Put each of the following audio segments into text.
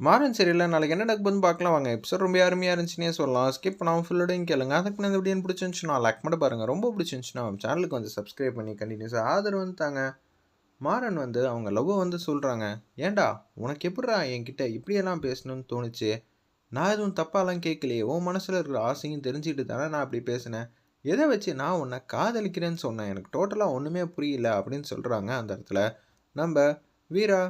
மாறன் சரியில்லை நாளைக்கு என்ன நடக்குதுன்னு பார்க்கலாம். வாங்க எபிசோட் ரொம்ப அருமையாக இருந்துச்சுன்னே சொல்லலாம். ஸ்கிப் பண்ணாமல் ஃபுல்லோடையும் கேளுங்க. அதுக்கு நான் எப்படின்னு பிடிச்சிருந்துச்சுன்னா லைக் மட்டும் பாருங்கள் ரொம்ப பிடிச்சிருந்துச்சுன்னா சேனலுக்கு வந்து சப்ஸ்கிரைப் பண்ணி கண்டினியூஸாக ஆதரவு வந்து தாங்க. மாறன் வந்து அவங்க லவ்வை வந்து சொல்கிறாங்க ஏன்டா உனக்கு எப்படிடா என்கிட்ட இப்படியெல்லாம் பேசணும்னு தோணுச்சு? நான் எதுவும் தப்பாலாம் கேட்கலையே. உன் மனசில் இருக்கிற ஆசையும் தெரிஞ்சுக்கிட்டு தானே நான் அப்படி பேசினேன். எதை வச்சு நான் உன்னை காதலிக்கிறேன்னு சொன்னேன்? எனக்கு டோட்டலாக ஒன்றுமே புரியல அப்படின்னு சொல்கிறாங்க அந்த இடத்துல. நம்ம வீரா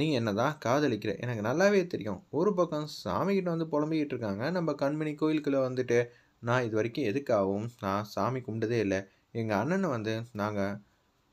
நீ என்ன தான் காதலிக்கிற? எனக்கு நல்லாவே தெரியும். ஒரு பக்கம் சாமிக்கிட்ட வந்து புலம்பிக்கிட்டு இருக்காங்க. நம்ம கண்மணி கோயிலுக்குள்ளே வந்துட்டு நான் இது வரைக்கும் எதுக்காகவும் நான் சாமி கும்பிட்டதே இல்லை. எங்கள் அண்ணனை வந்து நாங்கள்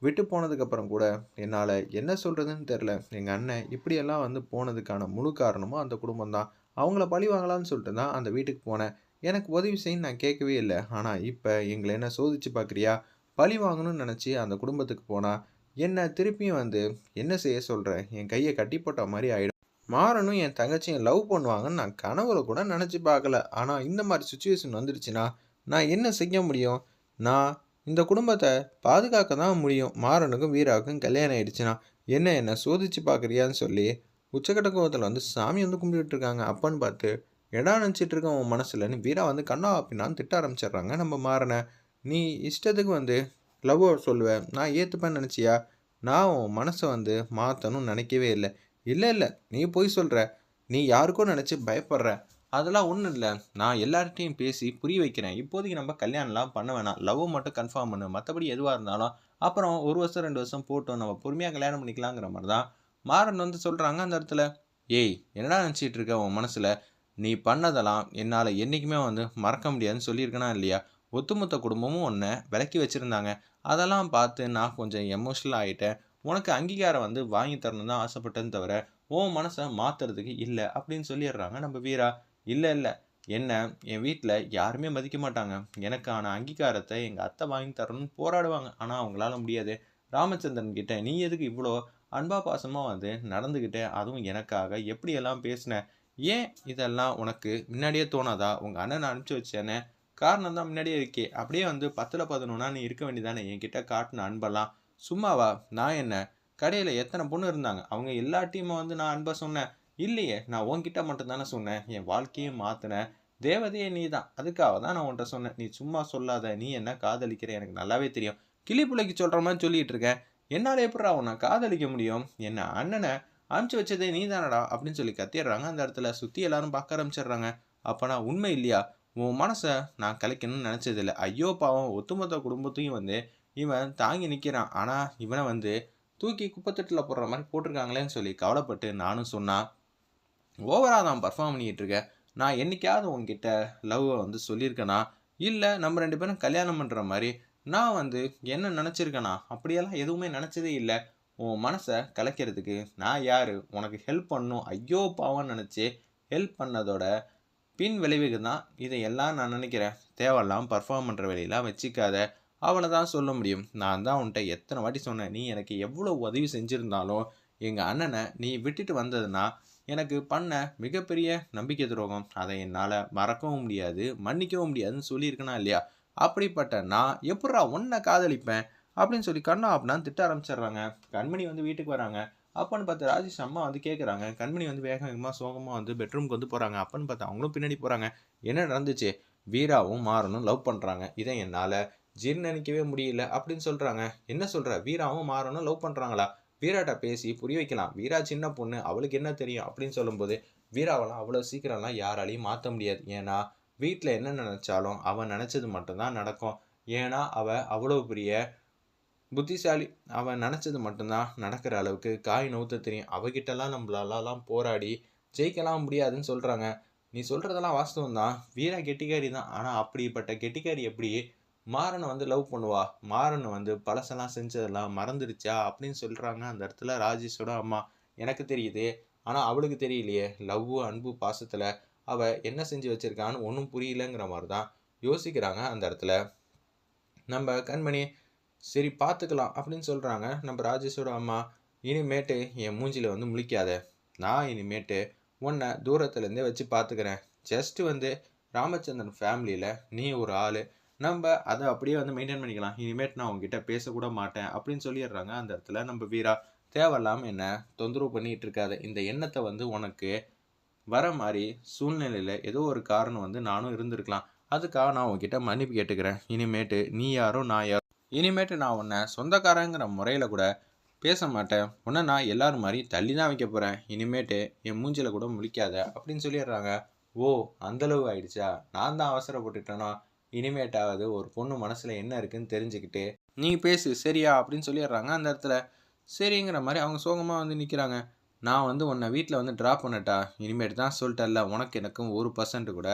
விட்டு போனதுக்கப்புறம் கூட என்னால் என்ன சொல்கிறதுன்னு தெரில எங்கள் அண்ணன் இப்படியெல்லாம் வந்து போனதுக்கான முழு காரணமும் அந்த குடும்பம் தான். அவங்கள பழி வாங்கலாம்னு சொல்லிட்டு தான் அந்த வீட்டுக்கு போனேன். எனக்கு உதவி செய்யன்னு நான் கேட்கவே இல்லை. ஆனால் இப்போ எங்களை என்ன சோதிச்சு பார்க்குறியா? பழி வாங்கணும்னு நினச்சி அந்த குடும்பத்துக்கு போனால் என்னை திருப்பியும் வந்து என்ன செய்ய சொல்கிறேன் என் கையை கட்டி போட்ட மாதிரி ஆகிடும் மாறனும் என் தங்கச்சியும் லவ் பண்ணுவாங்கன்னு நான் கனவுல கூட நினச்சி பார்க்கல. ஆனால் இந்த மாதிரி சுச்சுவேஷன் வந்துடுச்சுன்னா நான் என்ன செய்ய முடியும்? நான் இந்த குடும்பத்தை பாதுகாக்க தான் முடியும். மாறனுக்கும் வீராவுக்கும் கல்யாணம் ஆயிடுச்சுன்னா என்ன என்ன சோதிச்சு பார்க்குறியான்னு சொல்லி உச்சக்கட்ட கோபத்தில் வந்து சாமி வந்து கும்பிட்டுட்டு இருக்காங்க. அப்பன்னு பார்த்து இடம் நினச்சிட்டு இருக்க உன் மனசுலன்னு வீரா வந்து கண்ணா அப்படின்னான்னு திட்ட ஆரம்பிச்சிடுறாங்க நம்ம மாறனை. நீ இஷ்டத்துக்கு வந்து லவ்வோ சொல்லுவேன். நான் ஏற்றுப்பேன்னு நினச்சியா? நான் உன் மனசை வந்து மாற்றணும்னு நினைக்கவே இல்லை. இல்லை இல்லை. நீ போய் சொல்கிற நீ யாருக்கோ நினச்சி பயப்படுற. அதெல்லாம் ஒன்றும் இல்லை. நான் எல்லார்ட்டையும் பேசி புரிய வைக்கிறேன். இப்போதைக்கு நம்ம கல்யாணம்லாம் பண்ண வேணாம். லவ் மட்டும் கன்ஃபார்ம் பண்ணு. மற்றபடி எதுவாக இருந்தாலும் அப்புறம் ஒரு வருஷம் ரெண்டு வருஷம் போட்டோம். நம்ம பொறுமையாக கல்யாணம் பண்ணிக்கலாங்கிற மாதிரி தான் மாறன் வந்து சொல்கிறாங்க அந்த இடத்துல. ஏய் என்னடா நினச்சிட்டு இருக்க உன் மனசில்? நீ பண்ணதெல்லாம் என்னால் என்றைக்குமே வந்து மறக்க முடியாதுன்னு சொல்லியிருக்கனா இல்லையா? ஒத்துமொத்த குடும்பமும் ஒன்றை விலக்கி வச்சுருந்தாங்க. அதெல்லாம் பார்த்து நான் கொஞ்சம் எமோஷ்னல் ஆகிட்டேன் உனக்கு அங்கீகாரம் வந்து வாங்கி தரணும் தான் ஆசைப்பட்டேன்னு தவிர உன் மனசை மாற்றுறதுக்கு இல்லை அப்படின்னு சொல்லிடுறாங்க நம்ம வீரா. இல்லை இல்லை. என்ன என் வீட்டில் யாருமே மதிக்க மாட்டாங்க. எனக்கான அங்கீகாரத்தை எங்கள் அத்தை வாங்கி தரணும்னு போராடுவாங்க. ஆனால் அவங்களால முடியாது. ராமச்சந்திரன் கிட்ட நீ எதுக்கு இவ்வளோ அன்பா பாசமாக வந்து நடந்துக்கிட்டே அதுவும் எனக்காக எப்படியெல்லாம் பேசின? ஏன் இதெல்லாம் உனக்கு முன்னாடியே தோணாதா? உங்கள் அண்ணனை அனுப்பிச்சி வச்சேன்னு காரணம் தான் முன்னாடியே இருக்கே. அப்படியே வந்து பத்தில் பதினொன்னா நீ இருக்க வேண்டியதானே? என்கிட்ட காட்டின அன்பெல்லாம். சும்மாவா? நான் என்ன? கடையில் எத்தனை பொண்ணு இருந்தாங்க? அவங்க எல்லா டீமும் வந்து நான் அன்பை சொன்னேன். இல்லையே நான் உன்கிட்ட மட்டும்தானே சொன்னேன். என் வாழ்க்கையை மாற்றினேன் தேவதையே நீ தான் அதுக்காக தான் நான் உன்ட்ட சொன்னேன். நீ சும்மா சொல்லாத. நீ என்ன காதலிக்கிற? எனக்கு நல்லாவே தெரியும். கிளி பிள்ளைக்கு சொல்கிற மாதிரி சொல்லிட்டு இருக்கேன் என்னால் எப்படா உன்னை காதலிக்க முடியும்? என்ன அண்ணனை அனுப்பிச்சி வச்சதே நீ தானடா அப்படின்னு சொல்லி கத்திடுறாங்க. அந்த இடத்துல சுற்றி எல்லாரும் பார்க்க ஆரம்பிச்சிடுறாங்க. அப்போனா உண்மை இல்லையா? உன் மனசை நான் கலைக்கணும்னு நினச்சதில்ல. ஐயோ பாவம். ஒட்டுமொத்த குடும்பத்தையும் வந்து இவன் தாங்கி நிற்கிறான் ஆனால் இவனை வந்து தூக்கி குப்பத்தட்டில் போடுற மாதிரி போட்டிருக்காங்களேன்னு சொல்லி கவலைப்பட்டு நானும் சொன்னான். ஓவராக தான் பர்ஃபார்ம் பண்ணிக்கிட்டு நான் என்னைக்காவது உங்ககிட்ட லவ்வை வந்து சொல்லியிருக்கேனா? இல்லை நம்ம ரெண்டு பேரும் கல்யாணம் பண்ணுற மாதிரி நான் வந்து என்ன நினச்சிருக்கேனா? அப்படியெல்லாம் எதுவுமே நினச்சதே இல்லை. உன் மனசை கலைக்கிறதுக்கு நான் யார்? உனக்கு ஹெல்ப் பண்ணும். ஐயோ பாவம்னு நினச்சி ஹெல்ப் பண்ணதோட பின் விளைவுக்கு தான் இதையெல்லாம் நான் நினைக்கிறேன். தேவையில்லாம் பர்ஃபார்ம் பண்ணுற வேலையெல்லாம் வச்சுக்காத. அவனை தான் சொல்ல முடியும். நான் தான் உன்ட்ட எத்தனை வாட்டி சொன்னேன் நீ எனக்கு எவ்வளோ உதவி செஞ்சுருந்தாலும் எங்கள் அண்ணனை நீ விட்டுட்டு வந்ததுன்னா எனக்கு பண்ண மிகப்பெரிய நம்பிக்கை துரோகம். அதை என்னால் மறக்கவும் முடியாது மன்னிக்கவும் முடியாதுன்னு சொல்லியிருக்கனா இல்லையா? அப்படிப்பட்ட நான் எப்பட்றா உன்னை காதலிப்பேன்? அப்படின்னு சொல்லி கண்ணா அப்படின்னா திட்ட ஆரம்பிச்சிடுறாங்க. கண்மணி வந்து வீட்டுக்கு வராங்க. அப்பன்னு பார்த்து ராஜேஷ் அம்மா வந்து கேட்குறாங்க கண்மணி வந்து வேக வேகமாக சோகமாக வந்து பெட்ரூம்க்கு வந்து போகிறாங்க அப்பன்னு பார்த்து அவங்களும் பின்னாடி போகிறாங்க என்ன நடந்துச்சு? வீராவும் மாறனும் லவ் பண்ணுறாங்க இதை என்னால் ஜீர்ணிக்கவே முடியல அப்படின்னு சொல்கிறாங்க என்ன சொல்கிற வீராவும் மாறனும் லவ் பண்ணுறாங்களா வீராட்ட பேசி புரிய வைக்கலாம். வீரா சின்ன பொண்ணு அவளுக்கு என்ன தெரியும் அப்படின்னு சொல்லும்போது வீராவெல்லாம் அவ்வளோ சீக்கிரம்லாம் யாராலையும் மாற்ற முடியாது. ஏன்னா வீட்டில் என்ன நினச்சாலும் அவன் நினச்சது மட்டும்தான் நடக்கும். ஏன்னா அவள் அவ்வளோ பெரிய புத்திசாலி. அவன் நினச்சது மட்டும்தான் நடக்கிற அளவுக்கு காய் நவுத்த தெரியும். அவகிட்டலாம் நம்மளாலலாம் போராடி ஜெயிக்கலாம் முடியாதுன்னு சொல்கிறாங்க நீ சொல்கிறதெல்லாம் வாஸ்தவம் தான் வீரா கெட்டிக்காரி தான். ஆனால் அப்படிப்பட்ட கெட்டிக்காரி எப்படி மாறனை வந்து லவ் பண்ணுவா? மாறன் வந்து பழசெல்லாம் செஞ்சதெல்லாம் மறந்துடுச்சா அப்படின்னு சொல்கிறாங்க அந்த இடத்துல ராஜேஷோட அம்மா. எனக்கு தெரியுது. ஆனால் அவளுக்கு தெரியலையே. லவ் அன்பு பாசத்தில் அவள் என்ன செஞ்சு வச்சுருக்கான்னு ஒன்றும் புரியலங்கிற மாதிரி தான் யோசிக்கிறாங்க அந்த இடத்துல. நம்ம கண்மணி சரி பார்த்துக்கலாம் அப்படின்னு சொல்கிறாங்க நம்ம ராஜேஷோட அம்மா இனிமேட்டு என் மூஞ்சியில் வந்து முழிக்காத. நான் இனிமேட்டு உன்னை தூரத்துலேருந்தே வச்சு பார்த்துக்கிறேன். ஜஸ்ட்டு வந்து ராமச்சந்திரன் ஃபேமிலியில் நீ ஒரு ஆள். நம்ம அதை அப்படியே வந்து மெயின்டைன் பண்ணிக்கலாம். இனிமேட்டு நான் உங்ககிட்ட பேசக்கூட மாட்டேன் அப்படின்னு சொல்லிடுறாங்க அந்த இடத்துல நம்ம வீரா. தேவையில்லாமல் என்ன தொந்தரவு பண்ணிகிட்டு இருக்காது. இந்த எண்ணத்தை வந்து உனக்கு வர மாதிரி சூழ்நிலையில் ஏதோ ஒரு காரணம் வந்து நானும் இருந்திருக்கலாம். அதுக்காக நான் உங்ககிட்ட மன்னிப்பு கேட்டுக்கிறேன். இனிமேட்டு நீ யாரோ நான் யாரோ இனிமேட்டு நான் உன்னை சொந்தக்காரங்கிற முறையில் கூட பேச மாட்டேன். உன்னை நான் எல்லோரும் மாதிரி தள்ளி தான் வைக்க போகிறேன் இனிமேட்டு என் மூஞ்சில் கூட முழிக்காத அப்படின்னு சொல்லிடுறாங்க. ஓ அந்தளவு ஆயிடுச்சா? நான் தான் அவசரப்பட்டுட்டேனா? இனிமேட்டாவது ஒரு பொண்ணு மனசில் என்ன இருக்குன்னு தெரிஞ்சுக்கிட்டு நீ பேசு சரியா? அப்படின்னு சொல்லிடுறாங்க அந்த இடத்துல. சரிங்கிற மாதிரி அவங்க சோகமாக வந்து நிற்கிறாங்க நான் வந்து உன்னை வீட்டில் வந்து ட்ராப் பண்ணட்டா? இனிமேட்டு தான் சொல்லிட்டல்ல உனக்கு எனக்கும் ஒரு பர்சன்ட் கூட.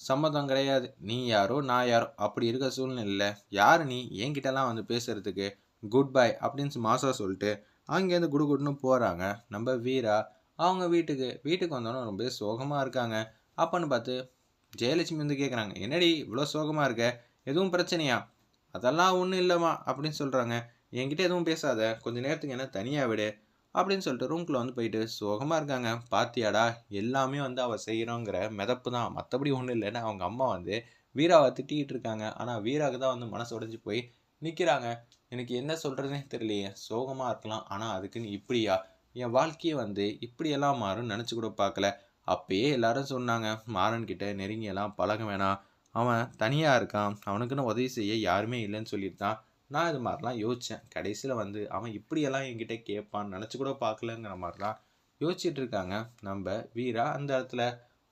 சம்மதம் கிடையாது. நீ யாரோ நான் யாரோ. அப்படி இருக்க சூழ்நிலையில் யார் நீ? என்கிட்டலாம் வந்து பேசுகிறதுக்கு குட் பை அப்படின்னு மாசா சொல்லிட்டு அங்கேருந்து குடுகுடுன்னு போகிறாங்க நம்ம வீரா அவங்க வீட்டுக்கு. வீட்டுக்கு வந்தோன்னே ரொம்ப சோகமாக இருக்காங்க. அப்பன்னு பார்த்து ஜெயலட்சுமி வந்து கேட்குறாங்க என்னடி இவ்வளோ சோகமாக இருக்க? எதுவும் பிரச்சனையா? அதெல்லாம் ஒன்றும் இல்லைம்மா அப்படின்னு சொல்கிறாங்க என்கிட்ட எதுவும் பேசாத. கொஞ்ச நேரத்துக்கு என்ன தனியாக விடு. அப்படின்னு சொல்லிட்டு ரூம்குள்ளே வந்து போயிட்டு சோகமாக இருக்காங்க. பாத்தியாடா எல்லாமே வந்து அவள் செய்கிறோங்கிற மிதப்பு தான். மற்றபடி ஒன்றும் இல்லைன்னு அவங்க அம்மா வந்து வீராவை திட்டிகிட்டு இருக்காங்க. ஆனால் வீராவுக்கு தான் வந்து மனசு உடஞ்சி போய் நிற்கிறாங்க எனக்கு என்ன சொல்கிறதுனே தெரியலையே. சோகமாக இருக்கலாம். ஆனால் அதுக்குன்னு இப்படியா? என் வாழ்க்கையை வந்து இப்படியெல்லாம் மாறும் நினச்சி கூட பார்க்கல. அப்பயே எல்லாரும் சொன்னாங்க மாறன்கிட்ட நெருங்கியெல்லாம் பழக வேணாம். அவன் தனியாக இருக்கான். அவனுக்குன்னு உதவி செய்ய யாருமே இல்லைன்னு சொல்லியிருந்தான் தான் நான் இது மாதிரிலாம் யோசித்தேன் கடைசியில் வந்து அவன் இப்படியெல்லாம் என்கிட்ட கேட்பான்னு நினச்சி கூட பார்க்கலங்கிற மாதிரிலாம் யோசிச்சுட்டு இருக்காங்க. நம்ம வீரா அந்த இடத்துல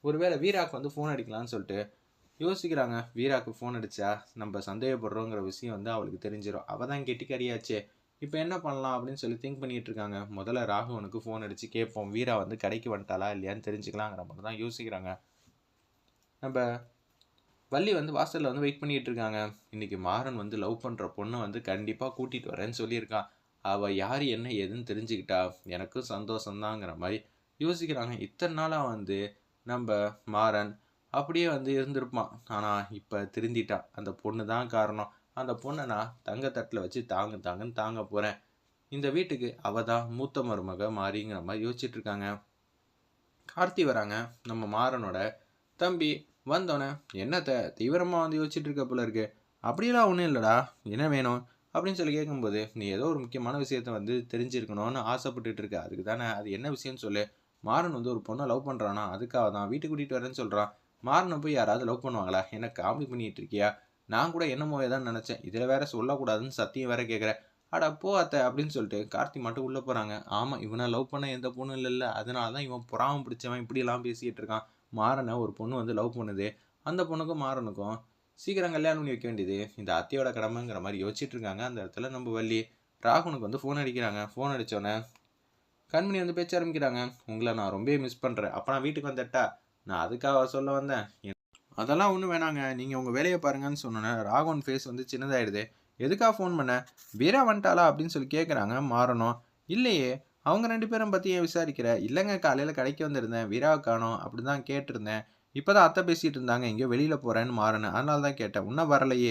ஒருவேளை வீராக்கு வந்து ஃபோன் அடிக்கலான்னு சொல்லிட்டு யோசிக்கிறாங்க. வீராக்கு ஃபோன் அடித்தா நம்ம சந்தேகப்படுறோங்கிற விஷயம் வந்து அவளுக்கு தெரிஞ்சிடும் அவள் தான் கெட்டிக்காரியாச்சே இப்போ என்ன பண்ணலாம் அப்படின்னு சொல்லி திங்க் பண்ணிட்டு இருக்காங்க. முதல்ல ராகுவனுக்கு ஃபோன் அடித்து கேட்போம். வீரா வந்து கடைக்கு வந்துட்டாளா இல்லையான்னு தெரிஞ்சுக்கலாங்கிற மாதிரி தான் யோசிக்கிறாங்க. நம்ம வள்ளி வந்து வாசலில் வந்து வெயிட் பண்ணிகிட்டு இருக்காங்க. இன்னைக்கு மாறன் வந்து லவ் பண்ணுற பொண்ணை வந்து கண்டிப்பாக கூட்டிகிட்டு வரேன்னு சொல்லியிருக்கான் அவள் யார் என்ன ஏதுன்னு தெரிஞ்சுக்கிட்டா. எனக்கும் சந்தோஷந்தாங்கிற மாதிரி யோசிக்கிறாங்க. இத்தனை நாளாக வந்து நம்ம மாறன் அப்படியே வந்து இருந்திருப்பான். ஆனால் இப்போ திருந்திட்டான் அந்த பொண்ணு தான் காரணம். அந்த பொண்ணை நான் தங்கத்தட்டில் வச்சு தாங்க தாங்கன்னு தாங்க போகிறேன் இந்த வீட்டுக்கு அவள் தான் மூத்த மருமக மாறிங்கிற மாதிரி யோசிச்சுட்ருக்காங்க கார்த்தி வராங்க. நம்ம மாறனோட தம்பி வந்தோடனே என்னத்த தீவிரமாக வந்து யோசிச்சுட்டு இருக்க போல இருக்கு. அப்படியெல்லாம் ஒன்றும் இல்லைடா. என்ன வேணும்? அப்படின்னு சொல்லி கேட்கும்போது நீ ஏதோ ஒரு முக்கியமான விஷயத்த வந்து தெரிஞ்சிருக்கணும்னு ஆசைப்பட்டுட்டு இருக்க அதுக்கு தானே அது என்ன விஷயம்னு சொல்லு. மாறன் வந்து ஒரு பொண்ணை லவ் பண்ணுறானா அதுக்காக தான் வீட்டுக்கு கூட்டிகிட்டு வரேன்னு சொல்கிறான் மாறனை போய் யாராவது லவ் பண்ணுவாங்களா? என்ன காமெடி பண்ணிட்டு இருக்கியா நான் கூட என்னமோ தான் நினச்சேன். இதில் வேற சொல்லக்கூடாதுன்னு சத்தியம் வேற கேட்குறேன் அட போ அத்தை அப்படின்னு சொல்லிட்டு கார்த்தி மட்டும் உள்ளே போகிறாங்க ஆமாம் இவனை லவ் பண்ண எந்த பொண்ணும் இல்லைல்ல. அதனால தான் இவன் புறாம பிடிச்சவன் இப்படியெல்லாம் பேசிகிட்டு இருக்கான். மாறனை ஒரு பொண்ணு வந்து லவ் பண்ணுது. அந்த பொண்ணுக்கும் மாறனுக்கும் சீக்கிரம் கல்யாணம் பண்ணி வைக்க வேண்டியது. இந்த அத்தையோட கடமைங்கிற மாதிரி யோசிச்சுட்டு இருக்காங்க. அந்த இடத்துல நம்ம வள்ளி ராகுனுக்கு வந்து ஃபோன் அடிக்கிறாங்க. ஃபோன் அடித்தோடனே கண்மணி வந்து பேச்ச ஆரம்பிக்கிறாங்க. உங்களை நான் ரொம்ப மிஸ் பண்ணுறேன் அப்போ நான் வீட்டுக்கு வந்துட்டா? நான் அதுக்காக சொல்ல வந்தேன். அதெல்லாம் ஒன்றும் வேணாங்க. நீங்கள் உங்கள் வேலையை பாருங்கன்னு சொன்னோன்னே ராகவன் ஃபேஸ் வந்து சின்னதாயிடுது. எதுக்காக ஃபோன் பண்ண? வீரா வந்துட்டாளா? அப்படின்னு சொல்லி கேட்குறாங்க மாறணும் இல்லையே. அவங்க ரெண்டு பேரும் பற்றி ஏன் விசாரிக்கிற? இல்லைங்க காலையில் கடைக்கு வந்திருந்தேன். வீராவை காணோம் அப்படி தான் கேட்டிருந்தேன். இப்போ தான் அத்தை பேசிகிட்டு இருந்தாங்க. எங்கேயோ வெளியில் போகிறேன்னு மாறேன்னு. அதனால தான் கேட்டேன். இன்னும் வரலையே.